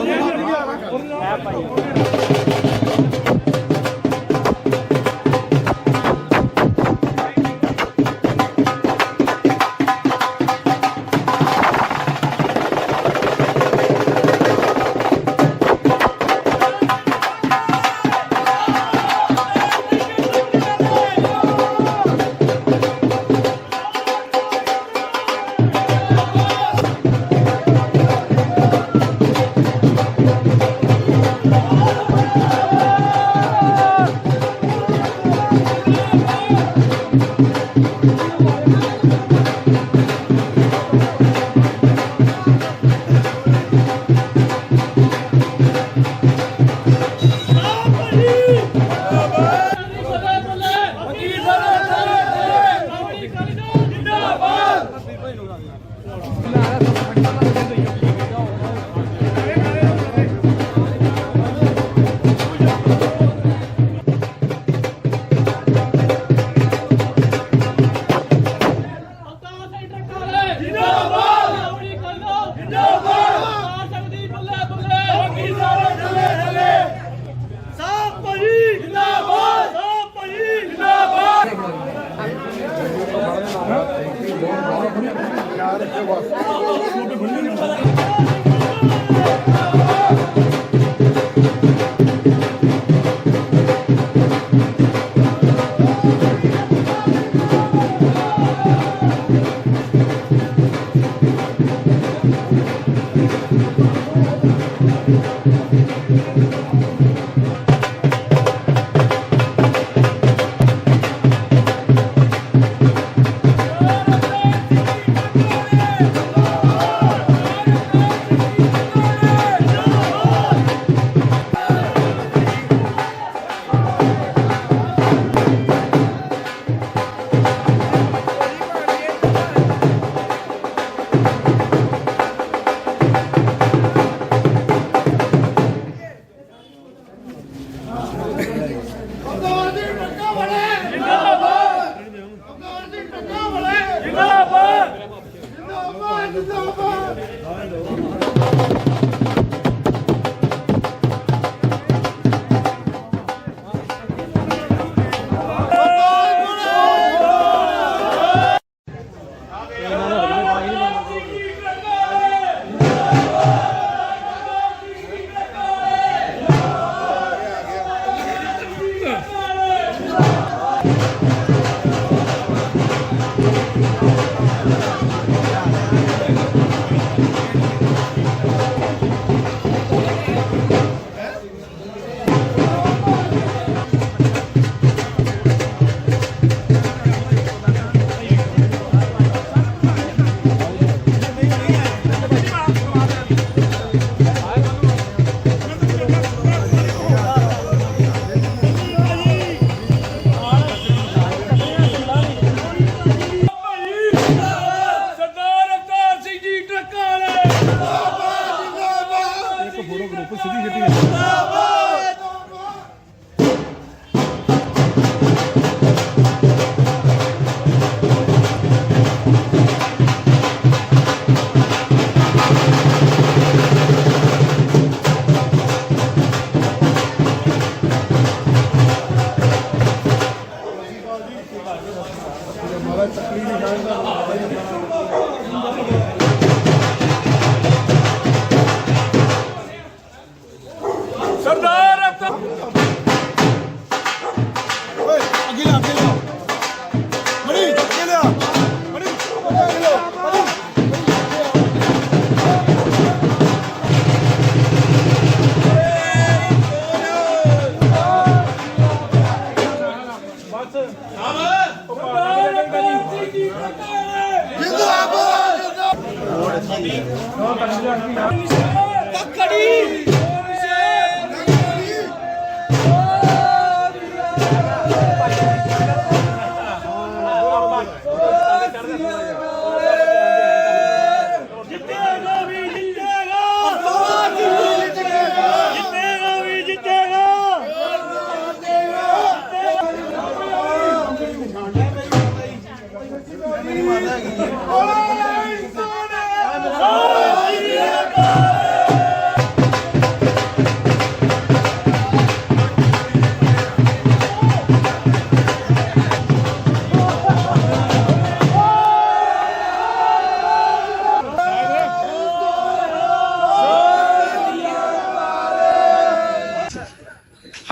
ਅਬਦਾਰ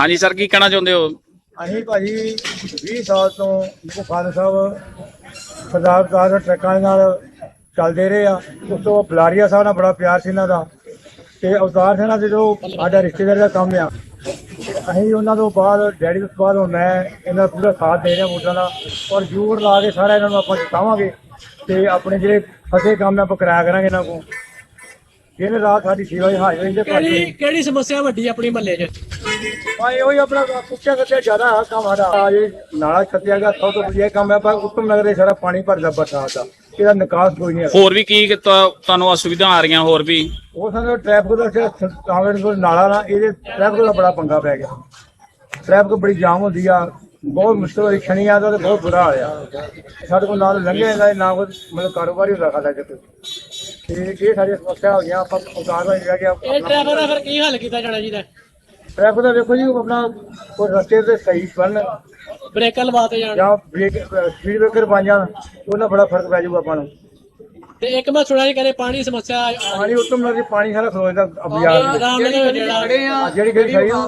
ਹਾਂਜੀ, ਸਰ, ਕੀ ਕਹਿਣਾ ਚਾਹੁੰਦੇ ਹੋ? ਅਸੀਂ ਭਾਜੀ 20 ਸਾਲ ਤੋਂ ਗੁਰੂ ਸਾਹਿਬ ਸਰਦਾਰ ਦਾਸ ਟਰੱਕਾਂ ਦੇ ਨਾਲ ਚੱਲਦੇ ਰਹੇ ਆ। ਉਸ ਤੋਂ ਬਲਾਰੀਆ ਸਾਹਿਬ ਨਾਲ ਬੜਾ ਪਿਆਰ ਸੀ ਇਹਨਾਂ ਦਾ। ਤੇ ਅਵਤਾਰ ਸਿੰਘ ਨਾਲ ਜਦੋਂ ਸਾਡਾ ਰਿਸ਼ਤੇਦਾਰ ਦਾ ਕੰਮ ਆ, ਅਸੀਂ ਉਹਨਾਂ ਤੋਂ ਬਾਅਦ, ਡੈਡੀ ਤੋਂ ਬਾਅਦ ਹੁਣ ਮੈਂ ਇਹਨਾਂ ਦਾ ਪੂਰਾ ਸਾਥ ਦੇ ਰਿਹਾ ਵੋਟਾਂ ਦਾ। ਔਰ ਜੋਰ ਲਾ ਕੇ ਸਾਰਾ ਇਹਨਾਂ ਨੂੰ ਆਪਾਂ ਜਿਤਾਵਾਂਗੇ। ਤੇ ਆਪਣੇ ਜਿਹੜੇ ਫਸੇ ਕੰਮ ਆਪਾਂ ਕਰਾਇਆ ਕਰਾਂਗੇ ਇਹਨਾਂ ਕੋਲ। ਦਿਨ ਰਾਤ ਸਾਡੀ ਸੇਵਾ ਹੀ ਹਾਜ਼ਰ ਰਹਿੰਦੇ ਕਿਹੜੀ ਕਿਹੜੀ ਸਮੱਸਿਆ ਵੱਡੀ ਆਪਣੀ ਮਹੱਲੇ 'ਚ? ਭਾਈ ਉਹੀ ਆਪਣਾ ਕੁੱਚਾ ਕੱਟਿਆ ਜ਼ਿਆਦਾ ਹੈ ਕੰਮ ਸਾਡਾ। ਆ ਜੇ ਨਾਲਾ ਗਿਆ ਸਭ ਤੋਂ ਵਧੀਆ ਕੰਮ ਹੈ ਪਰ ਉੱਤਮ ਨਗਰ ਦੇ ਸਾਰਾ ਪਾਣੀ ਭਰਦਾ ਬਰਸਾਤ ਦਾ। ਇਹਦਾ ਨਿਕਾਸ ਕੋਈ ਨਹੀਂ ਹੈ ਹੋਰ ਵੀ ਕੀ ਕੀਤਾ ਤੁਹਾਨੂੰ ਅਸੁਵਿਧਾ ਆ ਰਹੀਆਂ ਹੋਰ ਵੀ? ਉਹ ਸਾਨੂੰ ਟ੍ਰੈਫਿਕ ਦਾ ਜਿਹੜਾ ਕਾਂਗਰਸ ਕੋਲ ਨਾਲਾ ਨਾ ਇਹਦੇ ਟ੍ਰੈਫਿਕ ਦਾ ਬੜਾ ਪੰਗਾ ਪੈ ਗਿਆ। ਟ੍ਰੈਫਿਕ ਬੜੀ ਜਾਮ ਹੁੰਦੀ ਆ ਬਹੁਤ ਮੁਸ਼ਕਲ ਹੋਈ। ਸ਼ਨੀ ਆ ਤਾਂ ਬਹੁਤ ਬੁਰਾ ਹਾਲਿਆ ਸਾਡੇ ਕੋਲ ਨਾਲ ਲੰਘਿਆ ਜਾਂਦਾ ਨਾ ਕੋਈ ਮਤਲਬ ਕਾਰੋਬਾਰ ਹੀ ਹੁੰਦਾ ਸਾਡਾ ਕਿਤੇ ਤੇ ਇਹ ਸਾਰੀਆਂ ਸਮੱਸਿਆ ਹੋ ਗਈਆਂ ਆਪਾਂ ਉਤਾਰ ਦਾ ਜਿਹੜਾ ਕਿ ਇਹ ਟ੍ਰੈਫਿਕ ਦਾ ਫਿਰ ਕੀ ਹੱਲ ਕੀਤਾ ਜਾਣਾ ਚਾਹੀਦਾ ਟ੍ਰੈਫਿਕ ਦਾ ਵੇਖੋ ਜੀ ਆਪਣਾ ਕੋਈ ਰਸਤੇ ਤੇ ਸਹੀ ਬਣ ਬ੍ਰੇਕਾਂ ਲਵਾਤੇ ਜਾਣ। ਜਾਂ ਬ੍ਰੇਕ ਸਪੀਡ ਬ੍ਰੇਕਰ ਬਣ ਜਾਣ ਉਹਨਾਂ ਬੜਾ ਫ਼ਰਕ ਪੈ ਜਾਊਗਾ ਆਪਾਂ ਨੂੰ। ਤੇ ਇੱਕ ਮੈਂ ਸੁਣਿਆ ਜੀ ਕਹਿੰਦੇ ਪਾਣੀ ਦੀ ਸਮੱਸਿਆ ਆ- ਪਾਣੀ ਉੱਤਮ ਨਦੀ ਪਾਣੀ ਸਾਰਾ ਵਿੱਚ। ਰਾਮਨਗਰ ਵਿੱਚ ਜਿਹੜਾ ਜਿਹੜੀ ਸਹੀ ਆ,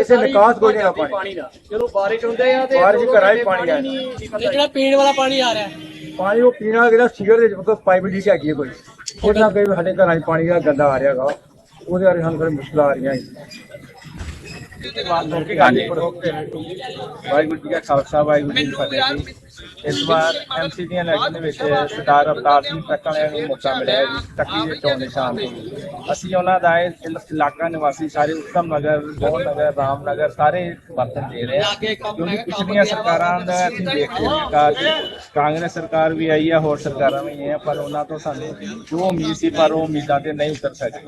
ਇਸੇ ਨਿਕਾਸ ਕੋਈ ਨਹੀਂ ਆ ਪਾਣੀ। ਜਦੋਂ ਬਾਰਿਸ਼ ਹੁੰਦੇ ਆ ਤੇ ਬਾਹਰ ਵੀ ਘਰਾਂ 'ਚ ਪਾਣੀ ਆ। ਤੇ ਜਿਹੜਾ ਪੀਣ ਵਾਲਾ ਪਾਣੀ ਆ ਰਿਹਾ। ਪਾਣੀ ਉਹ ਪੀਣਾ ਵਾਲਾ ਜਿਹੜਾ ਸੀਵਰ ਦੇ ਵਿੱਚ ਪਾਈਪ ਲੀਕ ਹੈਗੀ ਹੈ ਕੋਈ। ਉਹਦੇ ਨਾਲ ਕਈ ਸਾਡੇ ਘਰਾਂ 'ਚ ਪਾਣੀ ਦਾ ਗੰਦਾ ਆ ਰਿਹਾ ਉਹਦੇ ਬਾਰੇ ਸਾਨੂੰ ਥੋੜੀ ਮੁਸ਼ਕਲ ਆ ਰਹੀਆਂ ਜੀ। ਵਾਹਿਗੁਰੂ ਜੀ ਕਾ ਖਾਲਸਾ ਵਾਹਿਗੁਰੂ ਜੀ ਕੀ ਫਤਿਹ ਜੀ। ਇਸ ਵਾਰ ਐਮਸੀ ਦੀਆਂ ਇਲੈਕਸ਼ਨ ਦੇ ਵਿੱਚ ਸਰਦਾਰ ਅਵਤਾਰ ਸਿੰਘ ਟਰੱਕ ਵਾਲਿਆਂ ਨੂੰ ਮੌਕਾ ਮਿਲਿਆ ਜੀ ਟੱਕੀ ਦੇ ਚੋਣ ਨਿਸ਼ਾਨ ਤੋਂ ਅਸੀਂ ਉਹਨਾਂ ਦਾ ਇਹ ਇਲ- ਇਲਾਕਾ ਨਿਵਾਸੀ ਸਾਰੇ ਉੱਤਮ ਨਗਰ ਬਹੁਤ ਨਗਰ ਰਾਮ ਨਗਰ ਸਾਰੇ ਵਰਤਨ ਦੇ ਰਹੇ ਆ। ਕਿਉਂਕਿ ਪਿਛਲੀਆਂ ਸਰਕਾਰਾਂ ਦਾ ਅਸੀਂ ਦੇਖਦੇ ਕਾਂਗਰਸ ਸਰਕਾਰ ਵੀ ਆਈ ਆ ਹੋਰ ਸਰਕਾਰਾਂ ਵੀ ਆਈਆਂ ਪਰ ਉਹਨਾਂ ਤੋਂ ਸਾਨੂੰ ਜੋ ਉਮੀਦ ਸੀ ਪਰ ਉਹ ਉਮੀਦਾਂ ਤੇ ਨਹੀਂ ਉਤਰ ਸਕੇ।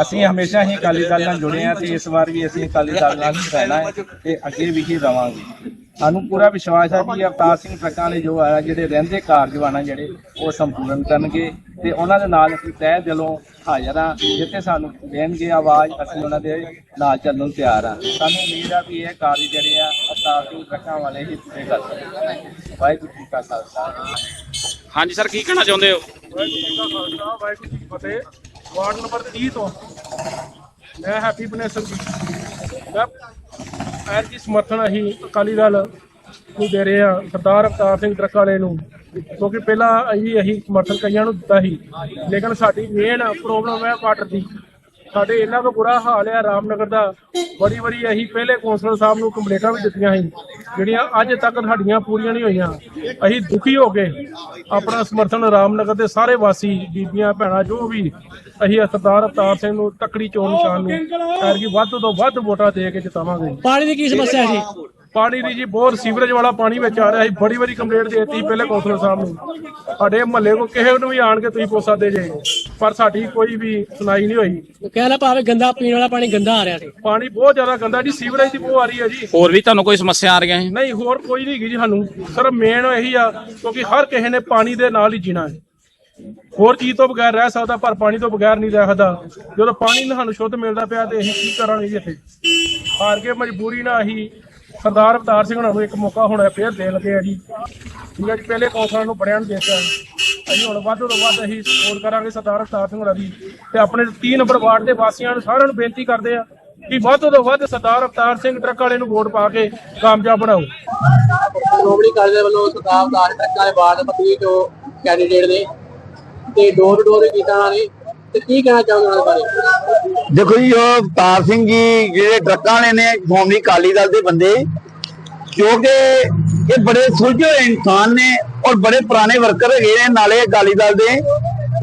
ਅਸੀਂ ਹਮੇਸ਼ਾ ਹੀ ਅਕਾਲੀ ਦਲ ਨਾਲ ਜੁੜੇ ਆ ਤੇ ਇਸ ਵਾਰ ਵੀ ਅਸੀਂ ਅਕਾਲੀ ਦਲ ਨਾਲ ਹੀ ਰਹਿਣਾ ਹੈ ਤੇ ਅੱਗੇ ਵੀ ਹੀ ਰਵਾਂਗੇ। ਸਾਨੂੰ ਪੂਰਾ ਵਿਸ਼ਵਾਸ ਹੈ ਕਿ ਅਵਤਾਰ ਸਿੰਘ ਟਰੱਕਾਂ ਵਾਲੇ ਜੋ ਆ ਜਿਹੜੇ ਰਹਿੰਦੇ ਕਾਰਜਵਾਨਾ ਜਿਹੜੇ ਉਹ ਸੰਪੂਰਨ ਕਰਨਗੇ ਤੇ ਉਹਨਾਂ ਦੇ ਨਾਲ ਅਸੀਂ ਤਹਿ ਦਿਲੋਂ ਹਾਜ਼ਰ ਹਾਂ ਜਿੱਥੇ ਸਾਨੂੰ ਦੇਣਗੇ ਆਵਾਜ਼ ਅਸੀਂ ਉਹਨਾਂ ਦੇ ਨਾਲ ਚੱਲਣ ਨੂੰ ਤਿਆਰ ਹਾਂ। ਸਾਨੂੰ ਉਮੀਦ ਆ ਵੀ ਇਹ ਕਾਰਜ ਜਿਹੜੇ ਆ ਅਵਤਾਰ ਸਿੰਘ ਟਰੱਕਾਂ ਵਾਲੇ ਹੀ ਪੂਰੇ ਕਰ ਸਕਣਗੇ ਵਾਹਿਗੁਰੂ ਜੀ ਕਾ ਖਾਲਸਾ। ਹਾਂਜੀ ਸਰ ਕੀ ਕਹਿਣਾ ਚਾਹੁੰਦੇ ਹੋ? ਵਾਹਿਗੁਰੂ ਜੀ ਕਾ ਖਾਲਸਾ ਵਾਹਿਗੁਰੂ ਜੀ ਕੀ ਫਤਿਹ। ਵਾਰਡ ਨੰਬਰ 30 ਤੋਂ। ਮੈਂ ਹੈਪੀ ਬਨੇਸਰ ਜੀ। ਮੈਂ ਐਰ ਕੀ ਸਮਰਥਨ ਅਸੀਂ ਅਕਾਲੀ ਦਲ ਨੂੰ ਦੇ ਰਹੇ ਹਾਂ, ਸਰਦਾਰ ਅਵਤਾਰ ਸਿੰਘ ਟਰੱਕ ਵਾਲੇ ਨੂੰ, ਕਿਉਂਕਿ ਪਹਿਲਾਂ ਅਸੀਂ ਅਸੀਂ ਸਮਰਥਨ ਕਈਆਂ ਨੂੰ ਦਿੱਤਾ ਸੀ। ਲੇਕਿਨ ਸਾਡੀ ਮੇਨ ਪ੍ਰੋਬਲਮ ਹੈ ਵਾਟਰ ਦੀ। ਸਾਡੇ ਇਹਨਾਂ ਤੋਂ ਬੁਰਾ ਹਾਲ ਹੈ, ਰਾਮਨਗਰ ਦਾ। ਬੜੀ ਵਾਰੀ ਅਸੀਂ ਪਹਿਲੇ ਕੌਂਸਲਰ ਸਾਹਿਬ ਨੂੰ ਕੰਪਲੇਂਟਾਂ ਵੀ ਦਿੱਤੀਆਂ ਸੀ, ਜਿਹੜੀਆਂ ਅੱਜ ਤੱਕ ਸਾਡੀਆਂ ਪੂਰੀਆਂ ਨਹੀਂ ਹੋਈਆਂ। ਅਸੀਂ ਦੁਖੀ ਹੋ ਕੇ ਆਪਣਾ ਸਮਰਥਨ ਰਾਮਨਗਰ ਦੇ ਸਾਰੇ ਵਾਸੀ, ਬੀਬੀਆਂ, ਭੈਣਾਂ, ਜੋ ਵੀ ਅਸੀਂ ਸਰਦਾਰ ਅਵਤਾਰ ਸਿੰਘ ਨੂੰ ਤਕੜੀ ਚੋਣ ਨਿਸ਼ਾਨ ਨੂੰ ਐਰਗੀ ਵੱਧ ਤੋਂ ਵੱਧ ਵੋਟਾਂ ਦੇ ਕੇ ਜਿਤਾਵਾਂਗੇ। ਪਾਣੀ ਦੀ ਕੀ ਸਮੱਸਿਆ ਸੀ ਪਾਣੀ ਦੀ ਜੀ ਬਹੁਤ ਸੀਵਰੇਜ ਵਾਲਾ ਪਾਣੀ ਵਿੱਚ ਆ ਰਿਹਾ ਸੀ। ਬੜੀ ਵਾਰੀ ਕੰਪਲੇਂਟ ਦੇਤੀ ਪਹਿਲੇ ਕੌਂਸਲਰ ਸਾਹਿਬ ਨੂੰ। ਸਾਡੇ ਮਹੱਲੇ ਕੋ ਕਿਸੇ ਨੂੰ ਵੀ ਆਣ ਕੇ ਤੁਸੀਂ ਪੁੱਛ ਸਕਦੇ ਜੇ। ਪਰ ਸਾਡੀ ਕੋਈ ਵੀ ਸੁਣਾਈ ਨਹੀਂ ਹੋਈ। ਕਹਿੰਦਾ ਭਾਵੇਂ ਗੰਦਾ ਪੀਣ ਵਾਲਾ ਪਾਣੀ ਗੰਦਾ ਆ ਰਿਹਾ ਸੀ। ਪਾਣੀ ਬਹੁਤ ਜ਼ਿਆਦਾ ਗੰਦਾ ਜੀ ਸੀਵਰੇਜ ਦੀ ਬਹੁਤ ਆ ਰਹੀ ਹੈ ਜੀ। ਹੋਰ ਵੀ ਤੁਹਾਨੂੰ ਕੋਈ ਸਮੱਸਿਆ ਆ ਰਹੀਆਂ ਹੈ ਨਹੀਂ ਹੋਰ ਕੋਈ ਨਹੀਂ ਹੈਗੀ ਜੀ ਸਾਨੂੰ। ਸਿਰਫ ਮੇਨ ਇਹੀ ਆ ਕਿਉਂਕਿ ਹਰ ਕਿਸੇ ਨੇ ਪਾਣੀ ਦੇ ਨਾਲ ਹੀ ਜੀਣਾ ਹੈ। ਹੋਰ ਚੀਜ਼ ਤੋਂ ਬਗੈਰ ਰਹਿ ਸਕਦਾ, ਪਰ ਪਾਣੀ ਤੋਂ ਬਗੈਰ ਨਹੀਂ ਰਹਿ ਸਕਦਾ। ਜਦੋਂ ਪਾਣੀ ਸਾਨੂੰ ਸ਼ੁੱਧ ਮਿਲਦਾ ਪਿਆ ਤੇ ਅਸੀਂ ਕੀ ਕਰਾਂਗੇ ਜੀ ਇੱਥੇ? ਹਾਰ ਕੇ ਮਜਬੂਰੀ ਨਾਲ ਅਸੀਂ ਸਰਦਾਰ ਅਵਤਾਰ ਸਿੰਘ ਨੂੰ ਇੱਕ ਮੌਕਾ ਹੁਣ ਫੇਰ ਦੇਣ ਲੱਗੇ ਆ ਜੀ। ਠੀਕ ਹੈ ਜੀ, ਪਹਿਲੇ ਕੌਂਸਲਰ ਨੂੰ ਬੜਿਆਂ ਨੂੰ ਦਿੱਤਾ ਅਸੀਂ ਹੁਣ ਵੱਧ ਤੋਂ ਵੱਧ ਅਸੀਂ ਸਪੋਰਟ ਕਰਾਂਗੇ ਸਰਦਾਰ ਅਵਤਾਰ ਸਿੰਘ ਦੀ। ਤੇ ਆਪਣੇ 3 ਨੰਬਰ ਵਾਰਡ ਦੇ ਵਾਸੀਆਂ ਨੂੰ ਸਾਰਿਆਂ ਨੂੰ ਬੇਨਤੀ ਕਰਦੇ ਆ ਕਿ ਵੱਧ ਤੋਂ ਵੱਧ ਸਰਦਾਰ ਅਵਤਾਰ ਸਿੰਘ ਟਰੱਕ ਵਾਲੇ ਨੂੰ ਵੋਟ ਪਾ ਕੇ ਕਾਮਯਾਬ ਬਣਾਓ। ਸ਼੍ਰੋਮਣੀ ਅਕਾਲੀ ਵੱਲੋਂ ਸਰਦਾਰ ਦਾਸ ਟਰੱਕਾਂ ਦੇ ਬਾਅਦ ਪਤਨੀ ਤੋਂ ਕੈਂਡੀਡੇਟ ਨੇ ਤੇ ਡੋਰ ਡੋਰ ਕੀਤਾ ਉਹਨਾਂ ਨੇ ਤੇ ਕੀ ਕਹਿਣਾ ਚਾਹੁੰਦੇ ਉਹਨਾਂ ਬਾਰੇ? ਦੇਖੋ ਜੀ, ਉਹ ਅਵਤਾਰ ਸਿੰਘ ਜੀ ਜਿਹੜੇ ਟਰੱਕਾਂ ਵਾਲੇ ਨੇ, ਸ਼੍ਰੋਮਣੀ ਅਕਾਲੀ ਦਲ ਦੇ ਬੰਦੇ, ਕਿਉਂਕਿ ਇਹ ਬੜੇ ਸੁਲਝੇ ਹੋਏ ਇਨਸਾਨ ਨੇ ਔਰ ਬੜੇ ਪੁਰਾਣੇ ਵਰਕਰ ਹੈਗੇ ਨੇ ਨਾਲੇ ਅਕਾਲੀ ਦਲ ਦੇ।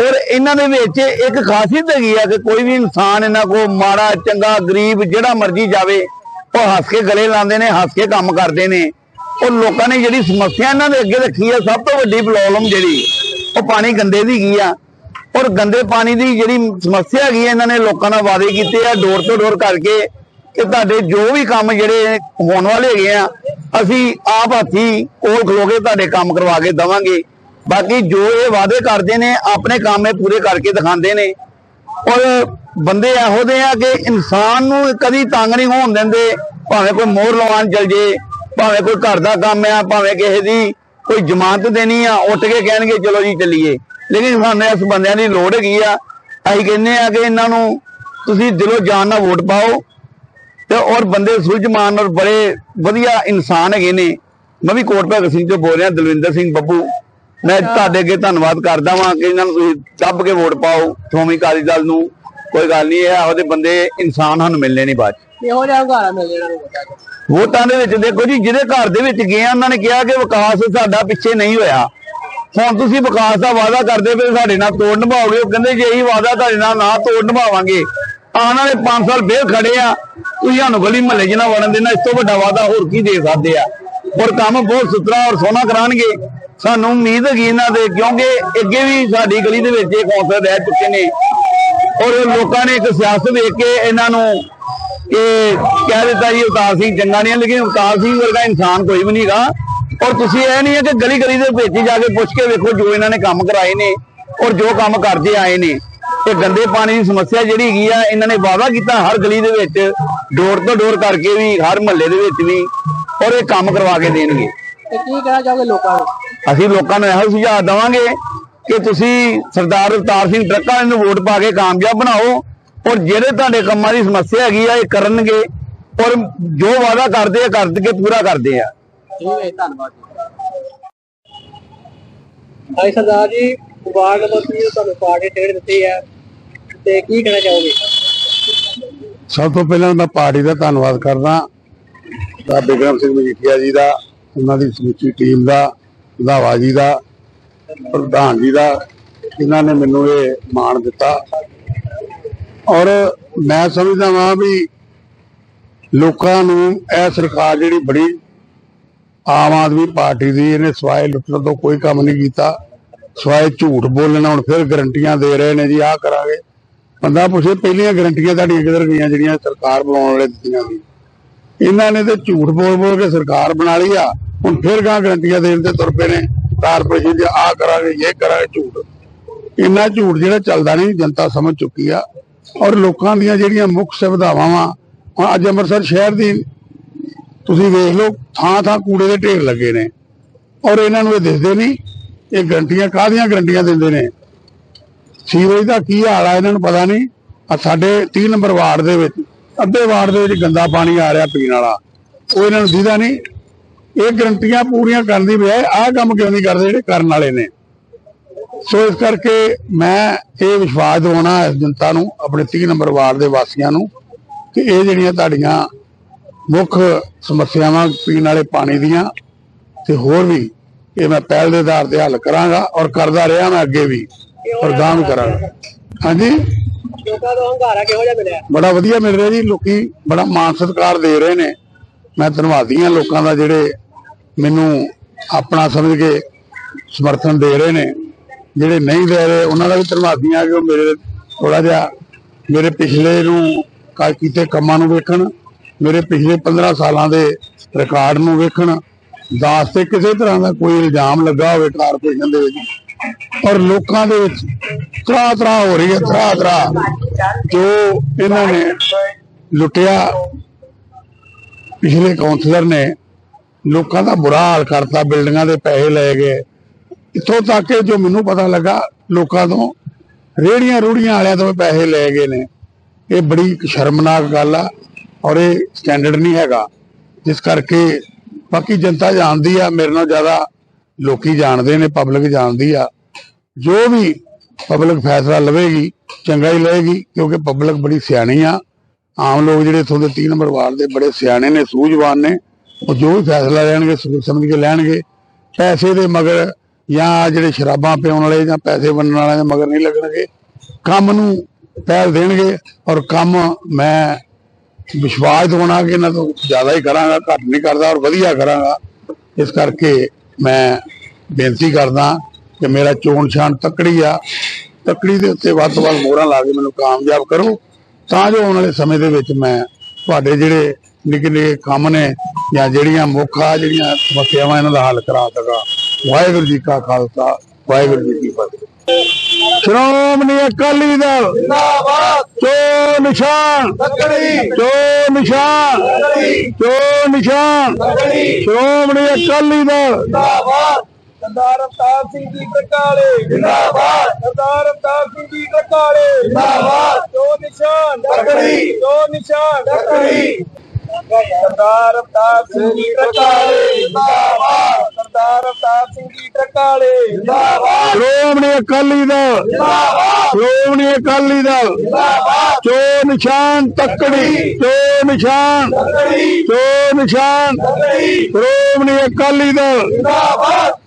ਔਰ ਇਹਨਾਂ ਦੇ ਵਿੱਚ ਇੱਕ ਖਾਸੀਅਤ ਹੈਗੀ ਆ ਕਿ ਕੋਈ ਵੀ ਇਨਸਾਨ ਇਹਨਾਂ ਕੋ ਮਾੜਾ, ਚੰਗਾ, ਗਰੀਬ ਜਿਹੜਾ ਮਰਜ਼ੀ ਜਾਵੇ, ਉਹ ਹੱਸ ਕੇ ਗਲੇ ਲਾਉਂਦੇ ਨੇ, ਹੱਸ ਕੇ ਕੰਮ ਕਰਦੇ ਨੇ। ਉਹ ਲੋਕਾਂ ਨੇ ਜਿਹੜੀ ਸਮੱਸਿਆ ਇਹਨਾਂ ਦੇ ਅੱਗੇ ਰੱਖੀ ਆ, ਸਭ ਤੋਂ ਵੱਡੀ ਪ੍ਰੋਬਲਮ ਜਿਹੜੀ ਉਹ ਪਾਣੀ ਗੰਦੇ ਦੀ ਗਈ ਆ? ਔਰ ਗੰਦੇ ਪਾਣੀ ਦੀ ਜਿਹੜੀ ਸਮੱਸਿਆ ਹੈਗੀ ਹੈ, ਇਹਨਾਂ ਨੇ ਲੋਕਾਂ ਨਾਲ ਵਾਅਦੇ ਕੀਤੇ ਆ ਡੋਰ ਤੋਂ ਡੋਰ ਕਰਕੇ ਕਿ ਤੁਹਾਡੇ ਜੋ ਵੀ ਕੰਮ ਜਿਹੜੇ ਹੋਣ ਵਾਲੇ ਹੈਗੇ ਆ ਅਸੀਂ ਆਪ ਹੱਥੀ ਕੋਲ ਖਲੋ ਕੇ ਤੁਹਾਡੇ ਕੰਮ ਕਰਵਾ ਕੇ ਦਵਾਂਗੇ। ਬਾਕੀ ਜੋ ਇਹ ਵਾਅਦੇ ਕਰਦੇ ਨੇ ਆਪਣੇ ਕੰਮ ਇਹ ਪੂਰੇ ਕਰਕੇ ਦਿਖਾਉਂਦੇ ਨੇ। ਔਰ ਬੰਦੇ ਇਹੋ ਜਿਹੇ ਆ ਕਿ ਇਨਸਾਨ ਨੂੰ ਕਦੀ ਤੰਗ ਨਹੀਂ ਹੋਣ ਦਿੰਦੇ ਭਾਵੇਂ ਕੋਈ ਮੋਹਰ ਲਵਾਉਣ ਚਲ ਜੇ ਭਾਵੇਂ ਕੋਈ ਘਰ ਦਾ ਕੰਮ ਆ ਭਾਵੇਂ ਕਿਸੇ ਦੀ ਕੋਈ ਜ਼ਮਾਨਤ ਦੇਣੀ ਆ ਉੱਠ ਕੇ ਕਹਿਣਗੇ ਚਲੋ ਜੀ ਚੱਲੀਏ। ਲੇਕਿਨ ਸਾਨੂੰ ਇਸ ਬੰਦਿਆਂ ਦੀ ਲੋੜ ਹੈਗੀ ਆ। ਅਸੀਂ ਕਹਿੰਦੇ ਆ ਕਿ ਇਹਨਾਂ ਨੂੰ ਤੁਸੀਂ ਦਿਲੋਂ ਜਾਨ ਨਾਲ ਵੋਟ ਪਾਓ ਤੇ ਔਰ ਬੰਦੇ ਸੁਲਝਮਾਨ ਔਰ ਬੜੇ ਵਧੀਆ ਇਨਸਾਨ ਹੈਗੇ ਨੇ। ਮੈਂ ਵੀ ਕੋਟ ਭਗਤ ਸਿੰਘ ਤੋਂ ਬੋਲ ਰਿਹਾ ਦਲਵਿੰਦਰ ਸਿੰਘ ਬੱਬੂ। ਮੈਂ ਤੁਹਾਡੇ ਅੱਗੇ ਧੰਨਵਾਦ ਕਰਦਾ ਵਾਂ ਕਿ ਇਹਨਾਂ ਨੂੰ ਤੁਸੀਂ ਦੱਬ ਕੇ ਵੋਟ ਪਾਓ ਸ਼੍ਰੋਮਣੀ ਅਕਾਲੀ ਦਲ ਨੂੰ। ਕੋਈ ਗੱਲ ਨਹੀਂ ਇਹ ਉਹਦੇ ਬੰਦੇ ਇਨਸਾਨ ਸਾਨੂੰ ਮਿਲਨੇ ਨਹੀਂ ਬਾਅਦ। ਇਹੋ ਜਿਹਾ ਹੰਗਾਰਾ ਮਿਲ ਜਾਣਾ ਨੂੰ ਵੋਟਾਂ ਵੋਟਾਂ ਦੇ ਵਿੱਚ ਦੇਖੋ ਜੀ ਜਿਹਦੇ ਘਰ ਦੇ ਵਿੱਚ ਗਏ ਆ, ਉਹਨਾਂ ਨੇ ਕਿਹਾ ਕਿ ਵਿਕਾਸ ਸਾਡਾ ਪਿੱਛੇ ਨਹੀਂ ਹੋਇਆ। ਹੁਣ ਤੁਸੀਂ ਵਿਕਾਸ ਦਾ ਵਾਅਦਾ ਕਰਦੇ ਪਏ ਸਾਡੇ ਨਾਲ ਤੋੜ ਨਿਭਾਓਗੇ। ਉਹ ਕਹਿੰਦੇ ਜੇ ਇਹੀ ਵਾਅਦਾ ਤੁਹਾਡੇ ਨਾਲ ਨਾ ਤੋੜ ਨਿਭਾਵਾਂਗੇ ਆਉਣ ਵਾਲੇ 5 ਸਾਲ ਫੇਰ ਖੜੇ ਆ। ਤੁਸੀਂ ਸਾਨੂੰ ਗਲੀ ਮਹੱਲੇ 'ਚ ਵੜਨ ਦੇਣਾ ਇਸ ਤੋਂ ਵੱਡਾ ਵਾਅਦਾ ਹੋਰ ਕੀ ਦੇ ਸਕਦੇ ਆ? ਔਰ ਕੰਮ ਬਹੁਤ ਸੁਤਰਾ ਔਰ ਸੋਹਣਾ ਕਰਾਣਗੇ ਸਾਨੂੰ ਉਮੀਦ ਹੈਗੀ ਇਹਨਾਂ ਦੇ ਕਿਉਂਕਿ ਅੱਗੇ ਵੀ ਸਾਡੀ ਗਲੀ ਦੇ ਵਿੱਚ ਇਹ ਕੌਂਸਲਰ ਰਹਿ ਚੁੱਕੇ ਨੇ। ਔਰ ਲੋਕਾਂ ਨੇ ਇੱਕ ਸਿਆਸਤ ਦੇਖ ਕੇ ਇਹਨਾਂ ਨੂੰ ਇਹ ਕਹਿ ਦਿੱਤਾ ਜੀ ਅਵਤਾਰ ਸਿੰਘ ਚੰਗਾ ਨਹੀਂ ਲੇਕਿਨ ਅਵਤਾਰ ਸਿੰਘ ਵਰਗਾ ਇਨਸਾਨ ਕੋਈ ਵੀ ਨਹੀਂਗਾ ਔਰ ਤੁਸੀਂ ਇਹ ਨਹੀਂ ਹੈ ਕਿ ਗਲੀ ਗਲੀ ਦੇ ਵਿੱਚ ਜਾ ਕੇ ਪੁੱਛ ਕੇ ਵੇਖੋ ਜੋ ਇਹਨਾਂ ਨੇ ਕੰਮ ਕਰਾਏ ਨੇ ਔਰ ਜੋ ਕੰਮ ਕਰਦੇ ਆਏ ਨੇ। ਇਹ ਗੰਦੇ ਪਾਣੀ ਦੀ ਸਮੱਸਿਆ ਜਿਹੜੀ ਹੈਗੀ ਆ ਇਹਨਾਂ ਨੇ ਵਾਅਦਾ ਕੀਤਾ ਹਰ ਗਲੀ ਦੇ ਵਿੱਚ ਡੋਰ ਤੋਂ ਡੋਰ ਕਰਕੇ ਵੀ ਹਰ ਮਹੱਲੇ ਦੇ ਵਿੱਚ ਵੀ ਔਰ ਇਹ ਕੰਮ ਕਰਵਾ ਕੇ ਦੇਣਗੇ। ਤੇ ਕੀ ਕਹਿਣਾ ਚਾਹੋਗੇ ਲੋਕਾਂ ਨੂੰ? ਅਸੀਂ ਲੋਕਾਂ ਨੂੰ ਇਹੋ ਸੁਝਾਅ ਦੇਵਾਂਗੇ ਕਿ ਤੁਸੀਂ ਸਰਦਾਰ ਅਵਤਾਰ ਸਿੰਘ ਟਰੱਕਾਂ ਨੂੰ ਵੋਟ ਪਾ ਕੇ ਕਾਮਯਾਬ ਬਣਾਓ। ਔਰ ਜਿਹੜੇ ਤੁਹਾਡੇ ਕੰਮਾਂ ਦੀ ਸਮੱਸਿਆ ਹੈਗੀ ਆ ਇਹ ਕਰਨਗੇ ਔਰ ਜੋ ਵਾਅਦਾ ਕਰਦੇ ਆ ਕਰਕੇ ਪੂਰਾ ਕਰਦੇ ਆ। ਠੀਕ ਹੈ ਜੀ, ਧੰਨਵਾਦ ਜੀ। ਭਾਈ ਸਰਦਾਰ ਜੀ ਵਾਰਡ ਨੰਬਰ 30 ਤੁਹਾਨੂੰ ਪਾਰਟੀ ਟਿਕਟ ਦਿੱਤੀ ਹੈ। ਤੇ ਕੀ ਕਹਿਣਾ ਚਾਹੋਗੇ? ਸਭ ਤੋਂ ਪਹਿਲਾਂ ਮੈਂ ਪਾਰਟੀ ਦਾ ਧੰਨਵਾਦ ਕਰਦਾ। ਦਾ ਬਿਕਰਮ ਸਿੰਘ ਮਜੀਠੀਆ ਜੀ ਦਾ ਉਹਨਾਂ ਦੀ ਸਮੁੱਚੀ ਟੀਮ ਦਾ ਰੰਧਾਵਾ ਜੀ ਦਾ ਪ੍ਰਧਾਨ ਜੀ ਦਾ ਇਹਨਾਂ ਨੇ ਮੈਨੂੰ ਇਹ ਮਾਣ ਦਿੱਤਾ। ਔਰ ਮੈਂ ਸਮਝਦਾ ਵਾਂ ਵੀ ਲੋਕਾਂ ਨੂੰ ਇਹ ਸਰਕਾਰ ਜਿਹੜੀ ਬੜੀ ਆਮ ਆਦਮੀ ਪਾਰਟੀ ਦੀ ਇਹਨੇ ਸਵਾਏ ਲੁੱਟਣ ਤੋਂ ਕੋਈ ਕੰਮ ਨਹੀਂ ਕੀਤਾ, ਸਵਾਏ ਝੂਠ ਬੋਲਣਾ, ਹੁਣ ਫਿਰ ਗਰੰਟੀਆਂ ਦੇ ਰਹੇ ਨੇ ਜੀ, ਆਹ ਕਰਾਂਗੇ। ਬੰਦਾ ਪੁੱਛੇ, ਪਹਿਲੀਆਂ ਗਰੰਟੀਆਂ ਤੁਹਾਡੀਆਂ ਕਿੱਧਰ ਗਈਆਂ ਜਿਹੜੀਆਂ ਸਰਕਾਰ ਬਣਾਉਣ ਵਾਲੇ ਦਿੱਤੀਆਂ ਸੀ? ਇਹਨਾਂ ਨੇ ਤੇ ਝੂਠ ਬੋਲ ਬੋਲ ਕੇ ਸਰਕਾਰ ਬਣਾ ਲਈ ਆ, ਹੁਣ ਫਿਰ ਗਾਂ ਗਰੰਟੀਆਂ ਦੇਣ ਤੇ ਤੁਰ ਪਏ ਨੇ। ਕਾਰਪੋਰੇਸ਼ਨ 'ਚ ਆ ਕਰਾਂਗੇ, ਇਹ ਕਰਾਂਗੇ ਝੂਠ। ਇੰਨਾ ਝੂਠ ਜਿਹੜਾ ਚੱਲਦਾ ਨਹੀਂ, ਜਨਤਾ ਸਮਝ ਚੁੱਕੀ ਆ। ਔਰ ਲੋਕਾਂ ਦੀਆਂ ਜਿਹੜੀਆਂ ਮੁੱਖ ਸੁਵਿਧਾਵਾਂ ਵਾ, ਹੁਣ ਅੱਜ ਅੰਮ੍ਰਿਤਸਰ ਸ਼ਹਿਰ ਦੀ ਤੁਸੀਂ ਵੇਖ ਲਓ, ਥਾਂ ਥਾਂ ਕੂੜੇ ਦੇ ਢੇਰ ਲੱਗੇ ਨੇ। ਔਰ ਇਹਨਾਂ ਨੂੰ ਇਹ ਦਿਸਦੇ ਨਹੀਂ ਇਹ ਗਰੰਟੀਆਂ ਕਾਹਦੀਆਂ ਗਰੰਟੀਆਂ ਦਿੰਦੇ ਨੇ। ਸੀਵਰੇਜ ਦਾ ਕੀ ਹਾਲ ਆ ਇਹਨਾਂ ਨੂੰ ਪਤਾ ਨਹੀਂ ਆ ਸਾਡੇ 30 ਨੰਬਰ ਵਾਰਡ ਦੇ ਵਿੱਚ, ਅੱਧੇ ਵਾਰਡ ਦੇ ਵਿੱਚ ਗੰਦਾ ਪਾਣੀ ਆ ਰਿਹਾ ਪੀਣ ਵਾਲਾ। ਉਹ ਇਹਨਾਂ ਨੂੰ ਦਿਖਦਾ ਨਹੀਂ। ਇਹ ਗਰੰਟੀਆਂ ਪੂਰੀਆਂ ਕਰਨ ਦੀ ਬਜਾਏ ਆਹ ਕੰਮ ਕਿਉਂ ਨਹੀਂ ਕਰਦੇ ਜਿਹੜੇ ਕਰਨ ਵਾਲੇ ਨੇ? ਸੋ ਇਸ ਕਰਕੇ ਮੈਂ ਇਹ ਵਿਸ਼ਵਾਸ ਦਿਵਾਉਣਾ ਇਸ ਜਨਤਾ ਨੂੰ ਆਪਣੇ 30 ਨੰਬਰ ਵਾਰਡ ਦੇ ਵਾਸੀਆਂ ਨੂੰ ਕਿ ਇਹ ਜਿਹੜੀਆਂ ਤੁਹਾਡੀਆਂ ਮੁੱਖ ਸਮੱਸਿਆਵਾਂ ਪੀਣ ਵਾਲੇ ਪਾਣੀ ਦੀਆਂ ਤੇ ਹੋਰ ਵੀ ਇਹ ਮੈਂ ਪਹਿਲ ਦੇ ਆਧਾਰ ਤੇ ਹੱਲ ਕਰਾਂਗਾ ਔਰ ਕਰਦਾ ਰਿਹਾ ਮੈਂ ਅੱਗੇ ਵੀ ਔਰ ਗਾਂ ਵੀ ਕਰਾਂਗਾ। ਹਾਂਜੀ? ਲੋਕਾਂ ਤੋਂ ਹੰਗਾਰਾ ਕਿਹੋ ਜਿਹਾ ਮਿਲਿਆ? ਬੜਾ ਵਧੀਆ ਮਿਲ ਰਿਹਾ ਜੀ ਲੋਕੀ ਬੜਾ ਮਾਣ ਸਤਿਕਾਰ ਦੇ ਰਹੇ ਨੇ। ਮੈਂ ਧੰਨਵਾਦੀ ਹਾਂ ਲੋਕਾਂ ਦਾ ਜਿਹੜੇ ਮੈਨੂੰ ਆਪਣਾ ਸਮਝ ਕੇ ਸਮਰਥਨ ਦੇ ਰਹੇ ਨੇ। ਜਿਹੜੇ ਨਹੀਂ ਦੇ ਰਹੇ, ਉਹਨਾਂ ਦਾ ਵੀ ਧੰਨਵਾਦੀ ਹਾਂ ਕਿ ਉਹ ਮੇਰੇ ਥੋੜਾ ਜਿਹਾ ਮੇਰੇ ਪਿਛਲੇ ਨੂੰ ਕਾ, ਕੀਤੇ ਕੰਮਾਂ ਨੂੰ ਵੇਖਣ, ਮੇਰੇ ਪਿਛਲੇ 15 ਸਾਲਾਂ ਦੇ ਰਿਕਾਰਡ ਨੂੰ ਵੇਖਣ, ਦਾਸ ਤੇ ਕਿਸੇ ਤਰ੍ਹਾਂ ਦਾ ਕੋਈ ਇਲਜ਼ਾਮ ਲੱਗਾ ਹੋਵੇ ਕਾਰਪੋਰੇਸ਼ਨ ਦੇ ਵਿੱਚ ਔਰ ਲੋਕਾਂ ਦੇ ਵਿੱਚ ਤਰਾ ਤਰਾ ਹੋ ਰਹੀ ਹੈ ਤਰਾ ਤਰਾ ਜੋ ਇਹਨਾਂ ਨੇ ਲੁੱਟਿਆ। ਪਿਛਲੇ ਕਾਉਂਸਲਰ ਨੇ ਲੋਕਾਂ ਦਾ ਬੁਰਾ ਹਾਲ ਕਰਤਾ, ਬਿਲਡਿੰਗਾਂ ਦੇ ਪੈਸੇ ਲੈ ਗਏ ਇੱਥੋਂ ਤੱਕ ਕਿ ਜੋ ਮੈਨੂੰ ਪਤਾ ਲੱਗਾ, ਲੋਕਾਂ ਤੋਂ, ਰੇੜੀਆਂ ਰੂੜੀਆਂ ਵਾਲਿਆਂ ਤੋਂ ਪੈਸੇ ਲੈ ਗਏ ਨੇ। ਇਹ ਬੜੀ ਸ਼ਰਮਨਾਕ ਗੱਲ ਆ ਔਰ ਇਹ ਸਟੈਂਡਰਡ ਨਹੀਂ ਹੈਗਾ। ਜਿਸ ਕਰਕੇ ਬਾਕੀ ਜਨਤਾ ਜਾਣਦੀ ਆ, ਮੇਰੇ ਨਾਲ ਜ਼ਿਆਦਾ ਲੋਕੀ ਜਾਣਦੇ ਨੇ ਪਬਲਿਕ ਜਾਣਦੀ ਆ। ਜੋ ਵੀ ਪਬਲਿਕ ਫੈਸਲਾ ਲਵੇਗੀ, ਚੰਗਾ ਹੀ ਲਵੇਗੀ, ਕਿਉਂਕਿ ਪਬਲਿਕ ਬੜੀ ਸਿਆਣੀ ਆ। ਆਮ ਲੋਕ ਜਿਹੜੇ ਇਥੋਂ ਦੇ 3 ਨੰਬਰ ਵਾਰਡ ਦੇ ਬੜੇ ਸਿਆਣੇ ਨੇ, ਸੂਝਵਾਨ ਨੇ, ਉਹ ਜੋ ਵੀ ਫੈਸਲਾ ਲੈਣਗੇ ਸਮਝ ਕੇ ਲੈਣਗੇ। ਪੈਸੇ ਦੇ ਮਗਰ ਜਾਂ ਜਿਹੜੇ ਸ਼ਰਾਬਾਂ ਪਿਆਉਣ ਵਾਲੇ ਜਾਂ ਪੈਸੇ ਵੰਡਣ ਵਾਲਿਆਂ ਦੇ ਮਗਰ ਨਹੀਂ ਲੱਗਣਗੇ, ਕੰਮ ਨੂੰ ਪਹਿਲ ਦੇਣਗੇ ਔਰ ਕੰਮ ਮੈਂ ਵਿਸ਼ਵਾਸ ਦਿਵਾਉਣਾ ਕਿ ਇਹਨਾਂ ਤੋਂ ਜ਼ਿਆਦਾ ਹੀ ਕਰਾਂਗਾ, ਘੱਟ ਨਹੀਂ ਕਰਦਾ ਔਰ ਵਧੀਆ ਕਰਾਂਗਾ। ਇਸ ਕਰਕੇ ਮੈਂ ਬੇਨਤੀ ਕਰਦਾ ਕਿ ਮੇਰਾ ਚੋਣ ਛਾਣ ਤਕੜੀ ਆ। ਤਕੜੀ ਦੇ ਉੱਤੇ ਵੱਧ ਤੋਂ ਵੱਧ ਮੋਹਰਾਂ ਲਾ ਕੇ ਮੈਨੂੰ ਕਾਮਯਾਬ ਕਰੋ। ਤਾਂ ਜੋ ਆਉਣ ਵਾਲੇ ਸਮੇਂ ਦੇ ਵਿੱਚ ਮੈਂ ਤੁਹਾਡੇ ਜਿਹੜੇ ਨਿੱਕੇ ਨਿੱਕੇ ਕੰਮ ਨੇ ਜਾਂ ਜਿਹੜੀਆਂ ਮੁੱਖ ਆ, ਜਿਹੜੀਆਂ ਸਮੱਸਿਆਵਾਂ ਇਹਨਾਂ ਦਾ ਹੱਲ ਕਰਾ ਸਕਾਂ। ਵਾਹਿਗੁਰੂ ਜੀ ਕਾ ਖਾਲਸਾ ਵਾਹਿਗੁਰੂ ਜੀ ਕੀ ਫਤਿਹ। ਸ਼੍ਰੋਮਣੀ ਅਕਾਲੀ ਦਲ ਜਿੰਦਾਬਾਦ। ਚੋ ਨਿਸ਼ਾਨ। ਤਕੜੀ ਚੋ ਨਿਸ਼ਾਨ। ਤਕੜੀ ਚੋ ਨਿਸ਼ਾਨ। ਤਕੜੀ ਸ਼੍ਰੋਮਣੀ ਅਕਾਲੀ ਦਲ। ਜਿੰਦਾਬਾਦ। ਸਰਦਾਰ ਅਵਤਾਰ ਸਿੰਘ ਜੀ ਟਰਕਾਲੇ ਜਿੰਦਾਬਾਦ। ਸਰਦਾਰ ਅਵਤਾਰ ਸਿੰਘ ਜੀ ਟਰਕਾਲੇ ਜਿੰਦਾਬਾਦ। ਦੋ ਨਿਸ਼ਾਨ। ਤਕੜੀ। ਦੋ ਨਿਸ਼ਾਨ। ਤਕੜੀ। ਸਰਦਾਰ ਅਵਤਾਰ ਸਿੰਘ ਜੀ ਟਰਕਾਲੇ ਜਿੰਦਾਬਾਦ। ਸਰਦਾਰ ਅਵਤਾਰ ਸਿੰਘ ਜੀ ਟਰਕਾਲੇ ਜਿੰਦਾਬਾਦ। ਸ਼੍ਰੋਮਣੀ ਅਕਾਲੀ ਦਲ। ਜਿੰਦਾਬਾਦ। ਸ਼੍ਰੋਮਣੀ ਅਕਾਲੀ ਦਲ। ਜਿੰਦਾਬਾਦ। ਚੋ ਨਿਸ਼ਾਨ ਤੱਕੜੀ। ਚੋ ਨਿਸ਼ਾਨ। ਤੱਕੜੀ। ਚੋ ਨਿਸ਼ਾਨ। ਤੱਕੜੀ। ਸ਼੍ਰੋਮਣੀ ਅਕਾਲੀ ਦਲ। ਜਿੰਦਾਬਾਦ।